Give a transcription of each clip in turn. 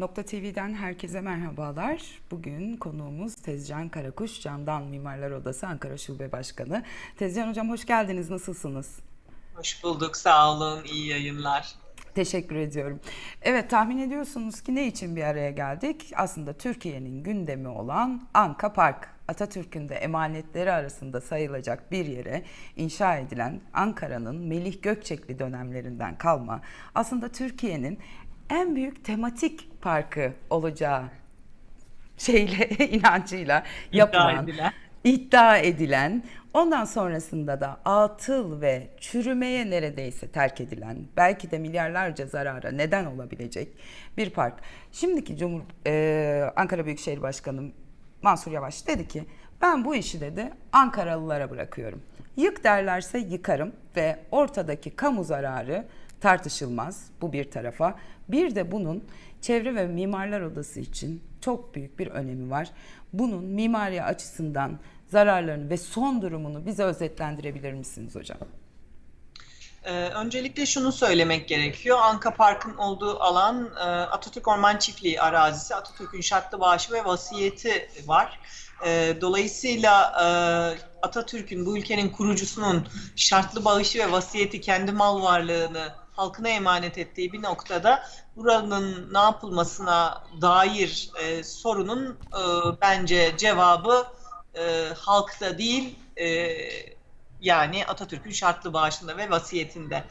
Nokta TV'den herkese merhabalar. Bugün konuğumuz Tezcan Karakuş, Candan Mimarlar Odası Ankara Şube Başkanı. Tezcan Hocam hoş geldiniz, nasılsınız? Hoş bulduk, sağ olun, iyi yayınlar. Teşekkür ediyorum. Evet tahmin ediyorsunuz ki ne için bir araya geldik? Aslında Türkiye'nin gündemi olan Anka Park. Atatürk'ün de emanetleri arasında sayılacak bir yere inşa edilen Ankara'nın Melih Gökçekli dönemlerinden kalma aslında Türkiye'nin en büyük tematik parkı olacağı şeyle inancıyla yapılan edilen. iddia edilen ondan sonrasında da atıl ve çürümeye neredeyse terk edilen belki de milyarlarca zarara neden olabilecek bir park. Şimdiki Cumhur e, Ankara Büyükşehir Başkanı Mansur Yavaş dedi ki ben bu işi dedi Ankaralılara bırakıyorum. Yık derlerse yıkarım ve ortadaki kamu zararı tartışılmaz bu bir tarafa. Bir de bunun Çevre ve Mimarlar Odası için çok büyük bir önemi var. Bunun mimari açısından zararlarını ve son durumunu bize özetlendirebilir misiniz hocam? Ee, öncelikle şunu söylemek gerekiyor. Anka Park'ın olduğu alan e, Atatürk Orman Çiftliği arazisi. Atatürk'ün şartlı bağışı ve vasiyeti var. E, dolayısıyla e, Atatürk'ün bu ülkenin kurucusunun şartlı bağışı ve vasiyeti kendi mal varlığını halkına emanet ettiği bir noktada buranın ne yapılmasına dair e, sorunun e, bence cevabı e, halkta değil e, yani Atatürk'ün şartlı bağışında ve vasiyetinde.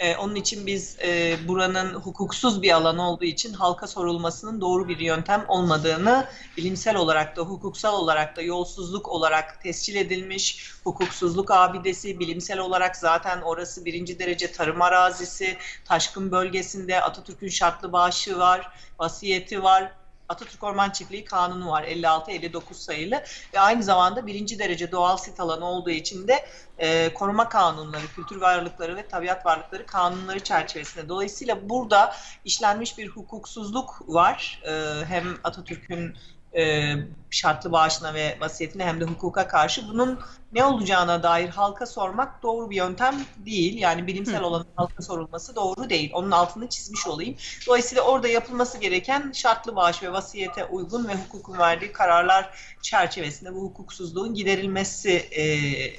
Ee, onun için biz e, buranın hukuksuz bir alan olduğu için halka sorulmasının doğru bir yöntem olmadığını bilimsel olarak da hukuksal olarak da yolsuzluk olarak tescil edilmiş hukuksuzluk abidesi bilimsel olarak zaten orası birinci derece tarım arazisi taşkın bölgesinde Atatürk'ün şartlı bağışı var vasiyeti var Atatürk Orman Çiftliği Kanunu var 56-59 sayılı ve aynı zamanda birinci derece doğal sit alanı olduğu için de e, koruma kanunları, kültür varlıkları ve tabiat varlıkları kanunları çerçevesinde. Dolayısıyla burada işlenmiş bir hukuksuzluk var. E, hem Atatürk'ün e, şartlı bağışına ve vasiyetine hem de hukuka karşı bunun ne olacağına dair halka sormak doğru bir yöntem değil. Yani bilimsel olan halka sorulması doğru değil. Onun altını çizmiş olayım. Dolayısıyla orada yapılması gereken şartlı bağış ve vasiyete uygun ve hukukun verdiği kararlar çerçevesinde bu hukuksuzluğun giderilmesi e,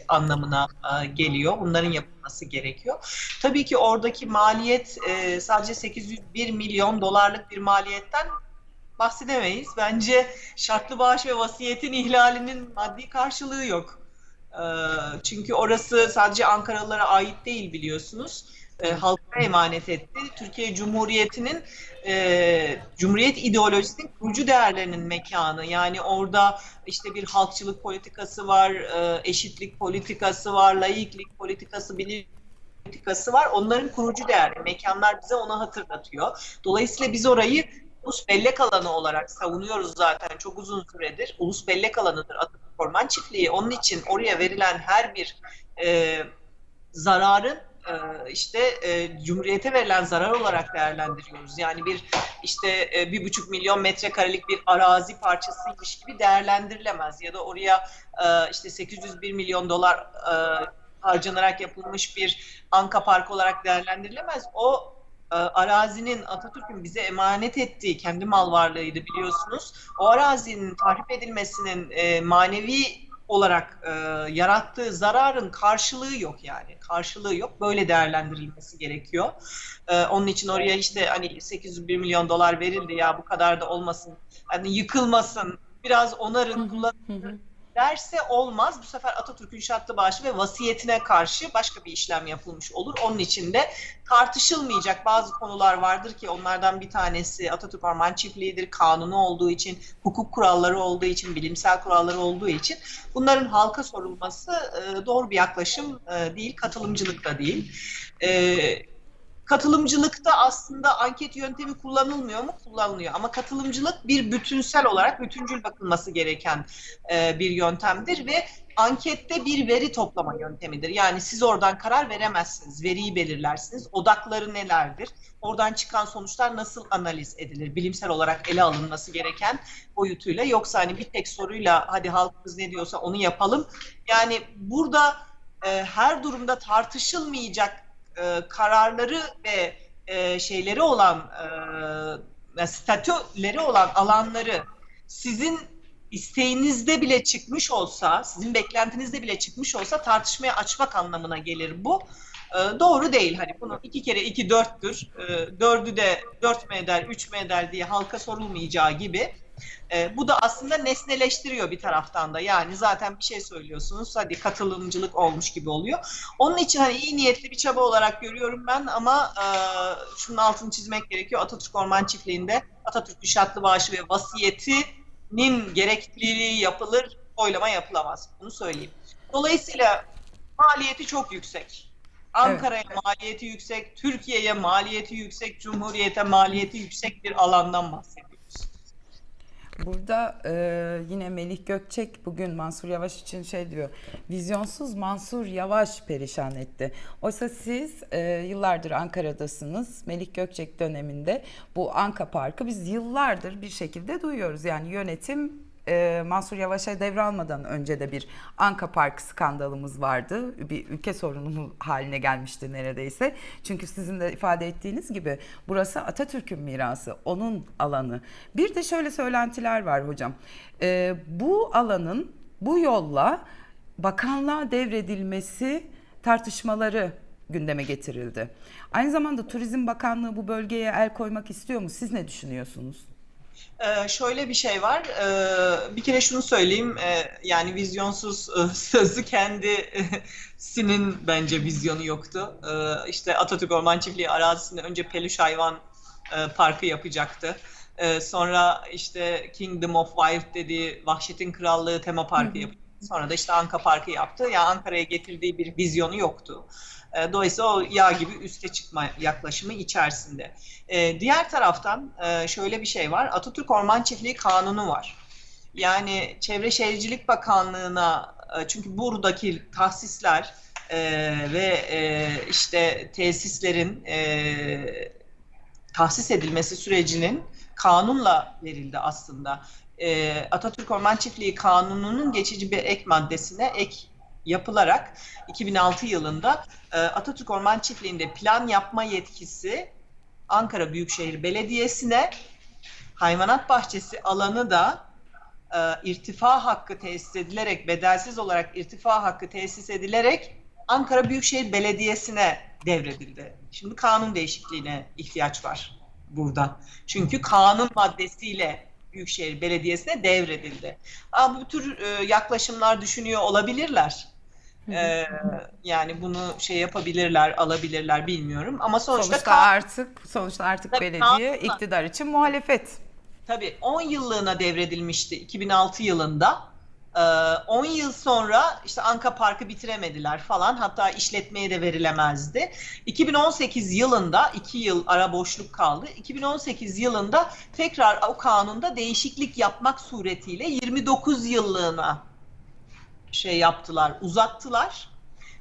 anlamına e, geliyor. Bunların yapılması gerekiyor. Tabii ki oradaki maliyet e, sadece 801 milyon dolarlık bir maliyetten bahsedemeyiz. Bence şartlı bağış ve vasiyetin ihlalinin maddi karşılığı yok. Ee, çünkü orası sadece Ankaralılara ait değil biliyorsunuz. Ee, halka emanet etti. Türkiye Cumhuriyeti'nin e, Cumhuriyet ideolojisinin kurucu değerlerinin mekanı. Yani orada işte bir halkçılık politikası var, e, eşitlik politikası var, laiklik politikası, bilim politikası var. Onların kurucu değerli mekanlar bize onu hatırlatıyor. Dolayısıyla biz orayı ulus bellek alanı olarak savunuyoruz zaten çok uzun süredir. Ulus bellek alanıdır Atatürk Orman Çiftliği. Onun için oraya verilen her bir e, zararın e, işte e, Cumhuriyete verilen zarar olarak değerlendiriyoruz. Yani bir işte e, bir buçuk milyon metrekarelik bir arazi parçasıymış gibi değerlendirilemez. Ya da oraya e, işte 801 milyon dolar e, harcanarak yapılmış bir Anka Park olarak değerlendirilemez. O arazinin Atatürk'ün bize emanet ettiği kendi mal varlığıydı biliyorsunuz. O arazinin tahrip edilmesinin e, manevi olarak e, yarattığı zararın karşılığı yok yani. Karşılığı yok. Böyle değerlendirilmesi gerekiyor. E, onun için oraya işte hani 801 milyon dolar verildi ya bu kadar da olmasın. Hani yıkılmasın. Biraz onarın, kullanın derse olmaz. Bu sefer Atatürk'ün şartlı bağışı ve vasiyetine karşı başka bir işlem yapılmış olur. Onun için de tartışılmayacak bazı konular vardır ki onlardan bir tanesi Atatürk Orman Çiftliği'dir. Kanunu olduğu için, hukuk kuralları olduğu için, bilimsel kuralları olduğu için bunların halka sorulması e, doğru bir yaklaşım e, değil, katılımcılık da değil. Katılımcılıkta aslında anket yöntemi kullanılmıyor mu? Kullanılıyor. Ama katılımcılık bir bütünsel olarak bütüncül bakılması gereken e, bir yöntemdir ve ankette bir veri toplama yöntemidir. Yani siz oradan karar veremezsiniz. Veriyi belirlersiniz. Odakları nelerdir? Oradan çıkan sonuçlar nasıl analiz edilir? Bilimsel olarak ele alınması gereken boyutuyla. Yoksa hani bir tek soruyla hadi halkımız ne diyorsa onu yapalım. Yani burada e, her durumda tartışılmayacak e, kararları ve e, şeyleri olan e, statüleri olan alanları sizin isteğinizde bile çıkmış olsa, sizin beklentinizde bile çıkmış olsa tartışmaya açmak anlamına gelir bu. E, doğru değil. Hani bunu iki kere iki dörttür. E, dördü de dört mü eder, üç mü eder diye halka sorulmayacağı gibi. E, bu da aslında nesneleştiriyor bir taraftan da. Yani zaten bir şey söylüyorsunuz, hadi katılımcılık olmuş gibi oluyor. Onun için hani iyi niyetli bir çaba olarak görüyorum ben ama e, şunun altını çizmek gerekiyor. Atatürk Orman Çiftliği'nde Atatürk Şartlı Bağışı ve vasiyetinin gerekliliği yapılır, oylama yapılamaz. Bunu söyleyeyim. Dolayısıyla maliyeti çok yüksek. Ankara'ya maliyeti yüksek, Türkiye'ye maliyeti yüksek, Cumhuriyet'e maliyeti yüksek bir alandan bahsediyoruz. Burada e, yine Melih Gökçek bugün Mansur Yavaş için şey diyor. Vizyonsuz Mansur Yavaş perişan etti. Oysa siz e, yıllardır Ankara'dasınız. Melih Gökçek döneminde bu Anka Parkı biz yıllardır bir şekilde duyuyoruz. Yani yönetim e, Mansur Yavaş'a devralmadan önce de bir Anka Park skandalımız vardı. Bir ülke sorunu haline gelmişti neredeyse. Çünkü sizin de ifade ettiğiniz gibi burası Atatürk'ün mirası, onun alanı. Bir de şöyle söylentiler var hocam. E, bu alanın bu yolla bakanlığa devredilmesi tartışmaları gündeme getirildi. Aynı zamanda Turizm Bakanlığı bu bölgeye el koymak istiyor mu? Siz ne düşünüyorsunuz? Ee, şöyle bir şey var. Ee, bir kere şunu söyleyeyim. Ee, yani vizyonsuz e, sözü kendisinin bence vizyonu yoktu. Ee, işte Atatürk Orman Çiftliği arazisinde önce peluş hayvan e, parkı yapacaktı. Ee, sonra işte Kingdom of Wild dediği Vahşetin Krallığı tema parkı yapacaktı. Sonra da işte Anka Parkı yaptı. Yani Ankara'ya getirdiği bir vizyonu yoktu. E, Dolayısıyla o yağ gibi üste çıkma yaklaşımı içerisinde. E, Diğer taraftan e, şöyle bir şey var. Atatürk Orman Çiftliği Kanunu var. Yani Çevre Şehircilik Bakanlığı'na e, çünkü buradaki tahsisler ve işte tesislerin tahsis edilmesi sürecinin kanunla verildi aslında. Atatürk Orman Çiftliği Kanunu'nun geçici bir ek maddesine ek yapılarak 2006 yılında e, Atatürk Orman Çiftliği'nde plan yapma yetkisi Ankara Büyükşehir Belediyesi'ne hayvanat bahçesi alanı da e, irtifa hakkı tesis edilerek bedelsiz olarak irtifa hakkı tesis edilerek Ankara Büyükşehir Belediyesi'ne devredildi. Şimdi kanun değişikliğine ihtiyaç var burada. Çünkü kanun maddesiyle Büyükşehir Belediyesi'ne devredildi. Ama bu tür e, yaklaşımlar düşünüyor olabilirler. Ee, yani bunu şey yapabilirler, alabilirler bilmiyorum. Ama sonuçta, Sonuçta artık sonuçta artık Tabii, belediye kanunla. iktidar için muhalefet. tabii 10 yıllığına devredilmişti 2006 yılında. Ee, 10 yıl sonra işte Anka Parkı bitiremediler falan. Hatta işletmeye de verilemezdi. 2018 yılında 2 yıl ara boşluk kaldı. 2018 yılında tekrar o kanunda değişiklik yapmak suretiyle 29 yıllığına şey yaptılar, uzattılar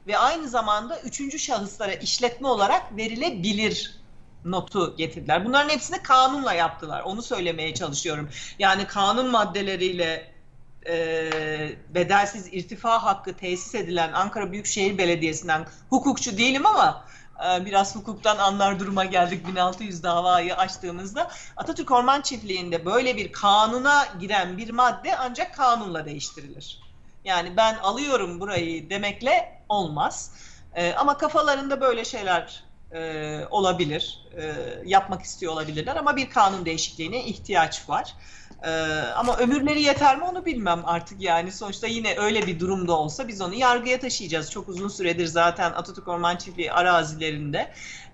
ve aynı zamanda üçüncü şahıslara işletme olarak verilebilir notu getirdiler. Bunların hepsini kanunla yaptılar. Onu söylemeye çalışıyorum. Yani kanun maddeleriyle e, bedelsiz irtifa hakkı tesis edilen Ankara Büyükşehir Belediyesi'nden hukukçu değilim ama e, biraz hukuktan anlar duruma geldik 1600 davayı açtığımızda Atatürk Orman Çiftliği'nde böyle bir kanuna giren bir madde ancak kanunla değiştirilir. Yani ben alıyorum burayı demekle olmaz. E, ama kafalarında böyle şeyler e, olabilir. E, yapmak istiyor olabilirler ama bir kanun değişikliğine ihtiyaç var. E, ama ömürleri yeter mi onu bilmem artık yani. Sonuçta yine öyle bir durumda olsa biz onu yargıya taşıyacağız. Çok uzun süredir zaten Atatürk Orman Çiftliği arazilerinde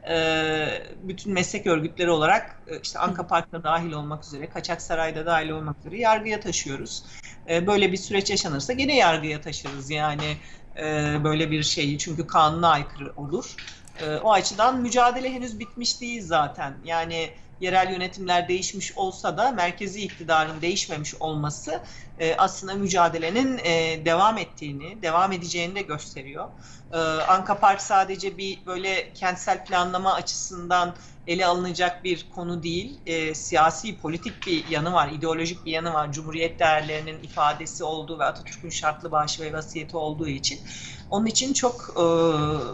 e, bütün meslek örgütleri olarak e, işte Anka Park'ta dahil olmak üzere, Kaçak Saray'da dahil olmak üzere yargıya taşıyoruz. E, böyle bir süreç yaşanırsa gene yargıya taşırız yani e, böyle bir şeyi çünkü kanuna aykırı olur. E, o açıdan mücadele henüz bitmiş değil zaten. Yani yerel yönetimler değişmiş olsa da merkezi iktidarın değişmemiş olması e, aslında mücadelenin e, devam ettiğini, devam edeceğini de gösteriyor. E, Anka Park sadece bir böyle kentsel planlama açısından ele alınacak bir konu değil. E, siyasi, politik bir yanı var, ideolojik bir yanı var. Cumhuriyet değerlerinin ifadesi olduğu ve Atatürk'ün şartlı bağışı ve vasiyeti olduğu için. Onun için çok e,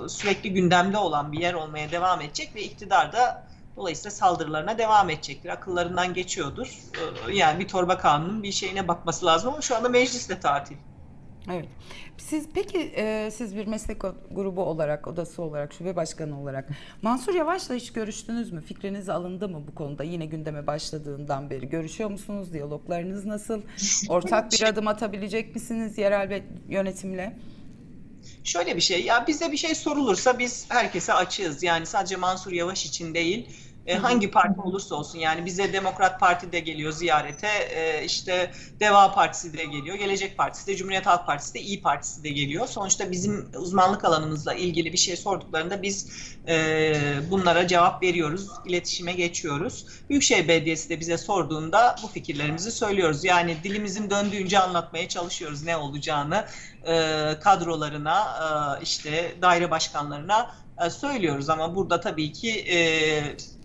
sürekli gündemde olan bir yer olmaya devam edecek ve iktidar da Dolayısıyla saldırılarına devam edecektir. Akıllarından geçiyordur. Ee, Yani bir torba kanunun bir şeyine bakması lazım ama şu anda mecliste tatil. Evet. Siz peki e, siz bir meslek grubu olarak, odası olarak, şube başkanı olarak Mansur Yavaş'la hiç görüştünüz mü? Fikriniz alındı mı bu konuda? Yine gündeme başladığından beri görüşüyor musunuz? Diyaloglarınız nasıl? Ortak bir adım atabilecek misiniz yerel yönetimle? Şöyle bir şey, ya bize bir şey sorulursa biz herkese açığız. Yani sadece Mansur Yavaş için değil, e, hangi parti olursa olsun. Yani bize Demokrat Parti de geliyor ziyarete, e, işte Deva Partisi de geliyor, Gelecek Partisi de, Cumhuriyet Halk Partisi de, İyi Partisi de geliyor. Sonuçta bizim uzmanlık alanımızla ilgili bir şey sorduklarında biz e, bunlara cevap veriyoruz, iletişime geçiyoruz. Büyükşehir Belediyesi de bize sorduğunda bu fikirlerimizi söylüyoruz. Yani dilimizin döndüğünce anlatmaya çalışıyoruz ne olacağını e, kadrolarına, e, işte daire başkanlarına e, söylüyoruz. Ama burada tabii ki e,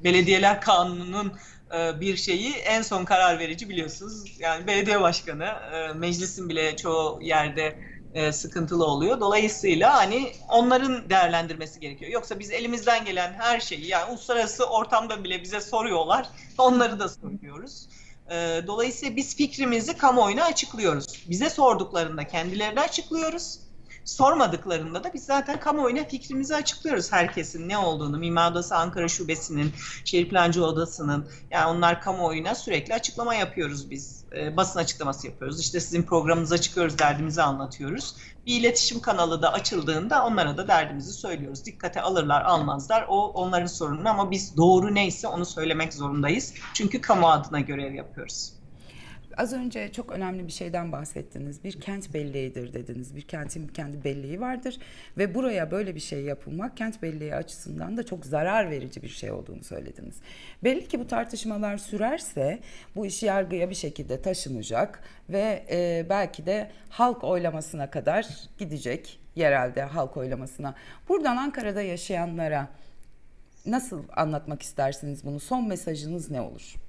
Belediyeler Kanunu'nun e, bir şeyi en son karar verici biliyorsunuz. Yani belediye başkanı, e, meclisin bile çoğu yerde e, sıkıntılı oluyor. Dolayısıyla hani onların değerlendirmesi gerekiyor. Yoksa biz elimizden gelen her şeyi yani uluslararası ortamda bile bize soruyorlar. Onları da soruyoruz. E, Dolayısıyla biz fikrimizi kamuoyuna açıklıyoruz. Bize sorduklarında kendilerine açıklıyoruz. Sormadıklarında da biz zaten kamuoyuna fikrimizi açıklıyoruz herkesin ne olduğunu. Mimar Odası Ankara Şubesi'nin, Şehir Plancı Odası'nın yani onlar kamuoyuna sürekli açıklama yapıyoruz biz. E, basın açıklaması yapıyoruz. İşte sizin programınıza çıkıyoruz, derdimizi anlatıyoruz. Bir iletişim kanalı da açıldığında onlara da derdimizi söylüyoruz. Dikkate alırlar, almazlar. O onların sorunu ama biz doğru neyse onu söylemek zorundayız. Çünkü kamu adına görev yapıyoruz. Az önce çok önemli bir şeyden bahsettiniz. Bir kent belleğidir dediniz. Bir kentin kendi belleği vardır ve buraya böyle bir şey yapılmak kent belleği açısından da çok zarar verici bir şey olduğunu söylediniz. Belli ki bu tartışmalar sürerse bu iş yargıya bir şekilde taşınacak ve e, belki de halk oylamasına kadar gidecek yerelde halk oylamasına. Buradan Ankara'da yaşayanlara nasıl anlatmak istersiniz bunu? Son mesajınız ne olur?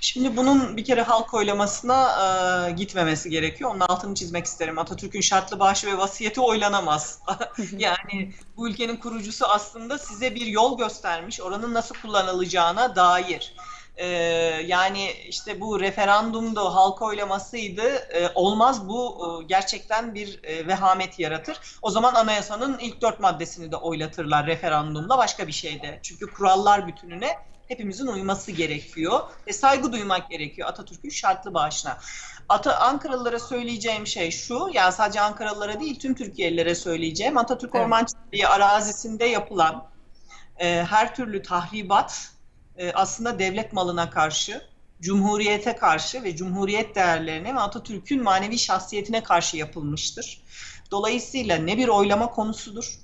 Şimdi bunun bir kere halk oylamasına e, gitmemesi gerekiyor. Onun altını çizmek isterim. Atatürk'ün şartlı bağışı ve vasiyeti oylanamaz. yani bu ülkenin kurucusu aslında size bir yol göstermiş. Oranın nasıl kullanılacağına dair. E, yani işte bu referandumdu, halk oylamasıydı. E, olmaz bu e, gerçekten bir e, vehamet yaratır. O zaman anayasanın ilk dört maddesini de oylatırlar referandumla başka bir şeyde. Çünkü kurallar bütününe hepimizin uyması gerekiyor ve saygı duymak gerekiyor Atatürk'ün şartlı bağışına. Ata Ankaralılara söyleyeceğim şey şu, yani sadece Ankaralılara değil tüm Türkiye'lilere söyleyeceğim. Atatürk Evet. Orman Çiftliği arazisinde yapılan e, her türlü tahribat e, aslında devlet malına karşı, cumhuriyete karşı ve cumhuriyet değerlerine ve Atatürk'ün manevi şahsiyetine karşı yapılmıştır. Dolayısıyla ne bir oylama konusudur,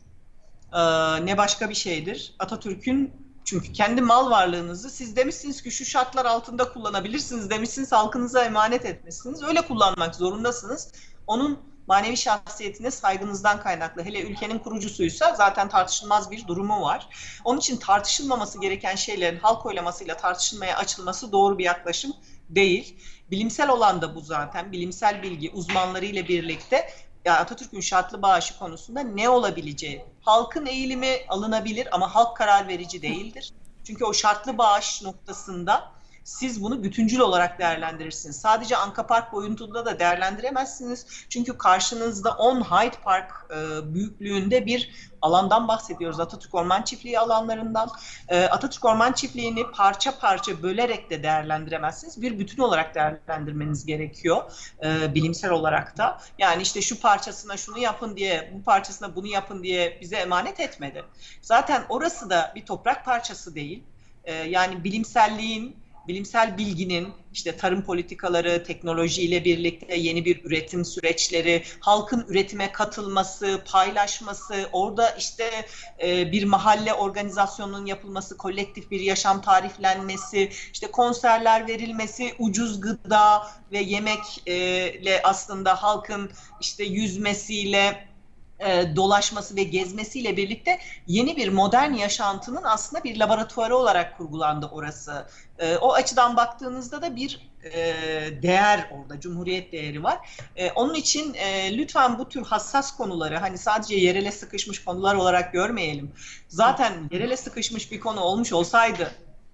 e, ne başka bir şeydir. Atatürk'ün çünkü kendi mal varlığınızı siz demişsiniz ki şu şartlar altında kullanabilirsiniz demişsiniz halkınıza emanet etmişsiniz. Öyle kullanmak zorundasınız. Onun manevi şahsiyetine saygınızdan kaynaklı. Hele ülkenin kurucusuysa zaten tartışılmaz bir durumu var. Onun için tartışılmaması gereken şeylerin halk oylamasıyla tartışılmaya açılması doğru bir yaklaşım değil. Bilimsel olan da bu zaten. Bilimsel bilgi uzmanlarıyla birlikte ya Atatürk'ün şartlı bağışı konusunda ne olabileceği. Halkın eğilimi alınabilir ama halk karar verici değildir. Çünkü o şartlı bağış noktasında siz bunu bütüncül olarak değerlendirirsiniz. Sadece Anka Park boyutunda da değerlendiremezsiniz. Çünkü karşınızda 10 Hyde Park e, büyüklüğünde bir alandan bahsediyoruz. Atatürk Orman Çiftliği alanlarından. E, Atatürk Orman Çiftliği'ni parça parça bölerek de değerlendiremezsiniz. Bir bütün olarak değerlendirmeniz gerekiyor. E, bilimsel olarak da. Yani işte şu parçasına şunu yapın diye, bu parçasına bunu yapın diye bize emanet etmedi. Zaten orası da bir toprak parçası değil. E, yani bilimselliğin bilimsel bilginin işte tarım politikaları, teknolojiyle birlikte yeni bir üretim süreçleri, halkın üretime katılması, paylaşması, orada işte e, bir mahalle organizasyonunun yapılması, kolektif bir yaşam tariflenmesi, işte konserler verilmesi, ucuz gıda ve yemekle aslında halkın işte yüzmesiyle e, dolaşması ve gezmesiyle birlikte yeni bir modern yaşantının aslında bir laboratuvarı olarak kurgulandı orası. E, o açıdan baktığınızda da bir e, değer orada, cumhuriyet değeri var. E, onun için e, lütfen bu tür hassas konuları hani sadece yerele sıkışmış konular olarak görmeyelim. Zaten yerele sıkışmış bir konu olmuş olsaydı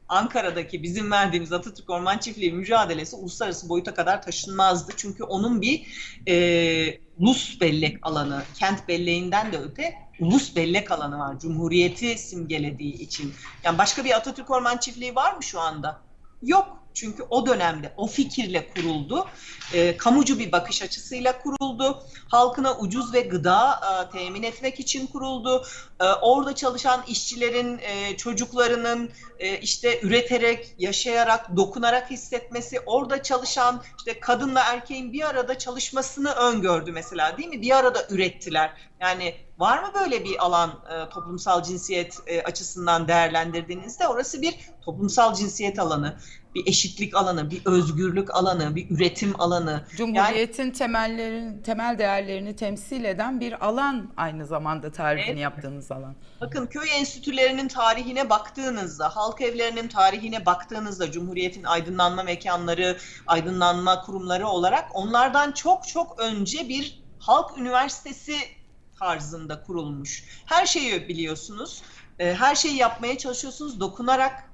Ankara'daki bizim verdiğimiz Atatürk Orman Çiftliği mücadelesi uluslararası boyuta kadar taşınmazdı. Çünkü onun bir e, ulus bellek alanı, kent belleğinden de öte ulus bellek alanı var. Cumhuriyeti simgelediği için. Yani başka bir Atatürk Orman Çiftliği var mı şu anda? Yok. Çünkü o dönemde o fikirle kuruldu. E, kamucu bir bakış açısıyla kuruldu. Halkına ucuz ve gıda e, temin etmek için kuruldu. E, orada çalışan işçilerin, e, çocuklarının e, işte üreterek, yaşayarak, dokunarak hissetmesi, orada çalışan işte kadınla erkeğin bir arada çalışmasını öngördü mesela değil mi? Bir arada ürettiler. Yani var mı böyle bir alan e, toplumsal cinsiyet e, açısından değerlendirdiğinizde? Orası bir toplumsal cinsiyet alanı, bir eşitlik alanı, bir özgürlük alanı, bir üretim alanı. Cumhuriyetin temellerini, temel değerlerini temsil eden bir alan aynı zamanda tarifini Evet. yaptığınız alan. Bakın köy enstitülerinin tarihine baktığınızda, halk evlerinin tarihine baktığınızda, Cumhuriyet'in aydınlanma mekanları, aydınlanma kurumları olarak onlardan çok çok önce bir halk üniversitesi tarzında kurulmuş. Her şeyi biliyorsunuz, e, her şeyi yapmaya çalışıyorsunuz, dokunarak,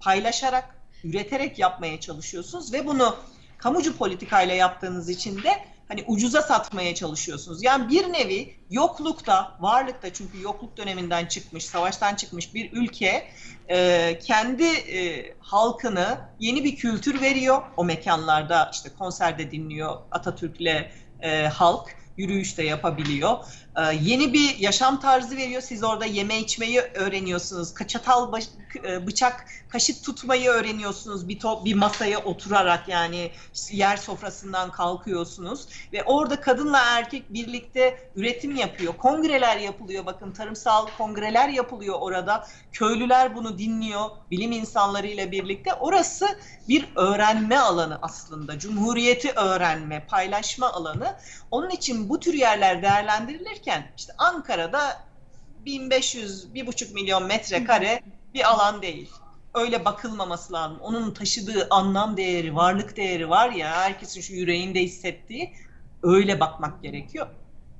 paylaşarak, üreterek yapmaya çalışıyorsunuz ve bunu kamucu politikayla yaptığınız için de hani ucuza satmaya çalışıyorsunuz. Yani bir nevi yoklukta, varlıkta çünkü yokluk döneminden çıkmış, savaştan çıkmış bir ülke e, kendi e, halkını yeni bir kültür veriyor. O mekanlarda işte konserde dinliyor Atatürk'le e, halk yürüyüş de yapabiliyor. E, yeni bir yaşam tarzı veriyor. Siz orada yeme içmeyi öğreniyorsunuz. Ka- Çatal, baş- bıçak, kaşık tutmayı öğreniyorsunuz. Bir top, bir masaya oturarak yani yer sofrasından kalkıyorsunuz ve orada kadınla erkek birlikte üretim yapıyor. Kongreler yapılıyor. Bakın tarımsal kongreler yapılıyor orada. Köylüler bunu dinliyor. Bilim insanlarıyla birlikte. Orası bir öğrenme alanı aslında. Cumhuriyeti öğrenme, paylaşma alanı. Onun için bu tür yerler değerlendirilirken işte Ankara'da 1500, 1,5 milyon metrekare bir alan değil. Öyle bakılmaması lazım. Onun taşıdığı anlam değeri, varlık değeri var ya herkesin şu yüreğinde hissettiği öyle bakmak gerekiyor.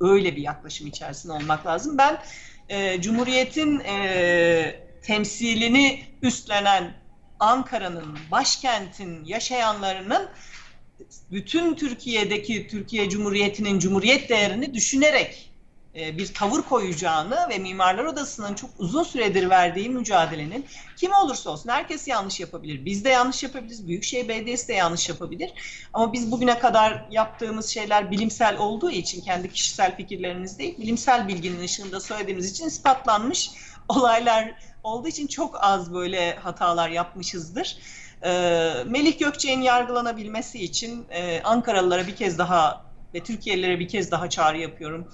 Öyle bir yaklaşım içerisinde olmak lazım. Ben e, Cumhuriyet'in e, temsilini üstlenen Ankara'nın, başkentin yaşayanlarının bütün Türkiye'deki Türkiye Cumhuriyeti'nin cumhuriyet değerini düşünerek bir tavır koyacağını ve Mimarlar Odası'nın çok uzun süredir verdiği mücadelenin kim olursa olsun herkes yanlış yapabilir. Biz de yanlış yapabiliriz. Büyükşehir Belediyesi de yanlış yapabilir. Ama biz bugüne kadar yaptığımız şeyler bilimsel olduğu için kendi kişisel fikirlerimiz değil, bilimsel bilginin ışığında söylediğimiz için ispatlanmış olaylar olduğu için çok az böyle hatalar yapmışızdır. Ee, Melih Gökçe'nin yargılanabilmesi için e, Ankaralılara bir kez daha ve Türkiye'lilere bir kez daha çağrı yapıyorum.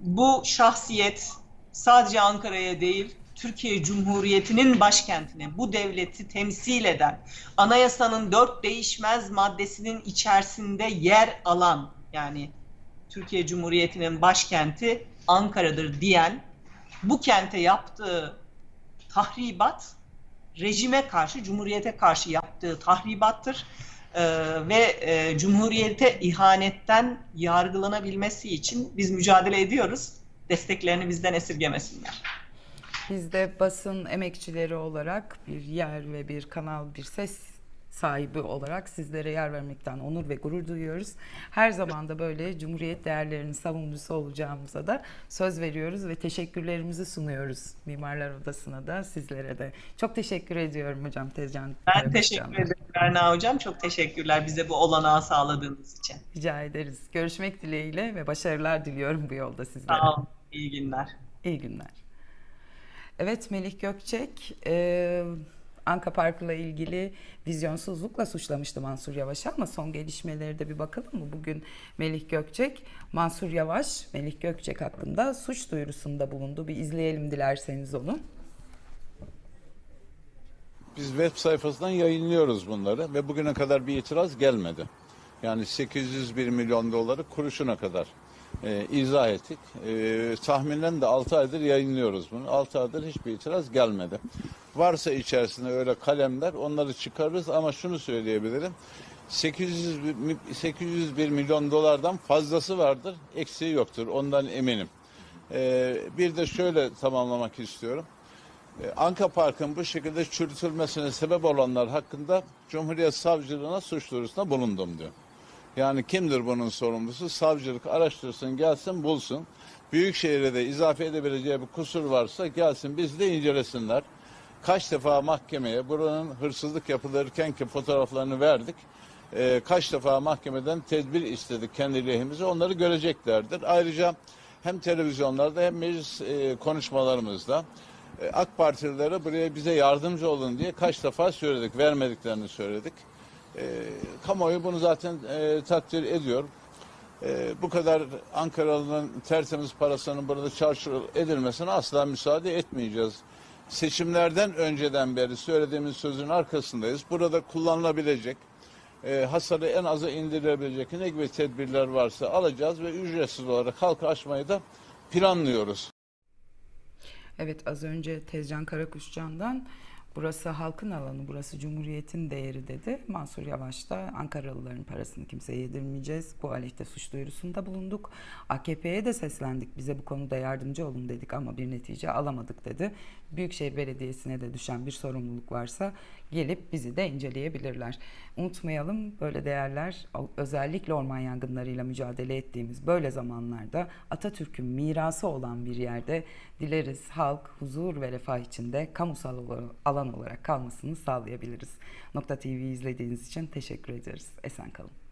Bu şahsiyet sadece Ankara'ya değil, Türkiye Cumhuriyeti'nin başkentine, bu devleti temsil eden, anayasanın dört değişmez maddesinin içerisinde yer alan, yani Türkiye Cumhuriyeti'nin başkenti Ankara'dır diyen, bu kente yaptığı tahribat, rejime karşı, cumhuriyete karşı yaptığı tahribattır. Ee, ve e, cumhuriyete ihanetten yargılanabilmesi için biz mücadele ediyoruz. Desteklerini bizden esirgemesinler. Biz de basın emekçileri olarak bir yer ve bir kanal, bir ses sahibi olarak sizlere yer vermekten onur ve gurur duyuyoruz. Her zaman da böyle Cumhuriyet değerlerinin savunucusu olacağımıza da söz veriyoruz ve teşekkürlerimizi sunuyoruz Mimarlar Odası'na da sizlere de. Çok teşekkür ediyorum hocam Tezcan. Ben teşekkür ederim Berna Hocam. Çok teşekkürler bize bu olanağı sağladığınız için. Rica ederiz. Görüşmek dileğiyle ve başarılar diliyorum bu yolda sizlere. Sağ olun. İyi günler. İyi günler. Evet Melih Gökçek, e, Anka Parkı'la ilgili vizyonsuzlukla suçlamıştı Mansur Yavaş'ı ama son gelişmeleri de bir bakalım mı? Bugün Melih Gökçek, Mansur Yavaş, Melih Gökçek hakkında suç duyurusunda bulundu. Bir izleyelim dilerseniz onu. Biz web sayfasından yayınlıyoruz bunları ve bugüne kadar bir itiraz gelmedi. Yani 801 milyon doları kuruşuna kadar e, izah ettik. E, tahminen de 6 aydır yayınlıyoruz bunu. 6 aydır hiçbir itiraz gelmedi. Varsa içerisinde öyle kalemler onları çıkarırız ama şunu söyleyebilirim. 800, bi- 801 milyon dolardan fazlası vardır, eksiği yoktur. Ondan eminim. E, bir de şöyle tamamlamak istiyorum. E, Anka Park'ın bu şekilde çürütülmesine sebep olanlar hakkında Cumhuriyet Savcılığına suç duyurusunda bulundum diyor. Yani kimdir bunun sorumlusu? Savcılık araştırsın, gelsin, bulsun. Büyükşehir'e de izafe edebileceği bir kusur varsa gelsin, biz de incelesinler. Kaç defa mahkemeye buranın hırsızlık yapılırken ki fotoğraflarını verdik. Ee, kaç defa mahkemeden tedbir istedik kendi lehimize onları göreceklerdir. Ayrıca hem televizyonlarda hem meclis e, konuşmalarımızda e, AK Partililere buraya bize yardımcı olun diye kaç defa söyledik. Vermediklerini söyledik. E, kamuoyu bunu zaten e, takdir ediyor. E, bu kadar Ankaralı'nın tertemiz parasının burada çarçur edilmesine asla müsaade etmeyeceğiz. Seçimlerden önceden beri söylediğimiz sözün arkasındayız. Burada kullanılabilecek, e, hasarı en aza indirilebilecek ne gibi tedbirler varsa alacağız ve ücretsiz olarak halka açmayı da planlıyoruz. Evet az önce Tezcan Karakuşcan'dan burası halkın alanı, burası Cumhuriyet'in değeri dedi. Mansur Yavaş da Ankaralıların parasını kimseye yedirmeyeceğiz. Bu aleyhte suç duyurusunda bulunduk. AKP'ye de seslendik. Bize bu konuda yardımcı olun dedik ama bir netice alamadık dedi. Büyükşehir Belediyesi'ne de düşen bir sorumluluk varsa gelip bizi de inceleyebilirler. Unutmayalım böyle değerler özellikle orman yangınlarıyla mücadele ettiğimiz böyle zamanlarda Atatürk'ün mirası olan bir yerde dileriz halk huzur ve refah içinde kamusal alan olarak kalmasını sağlayabiliriz. Nokta TV izlediğiniz için teşekkür ederiz. Esen kalın.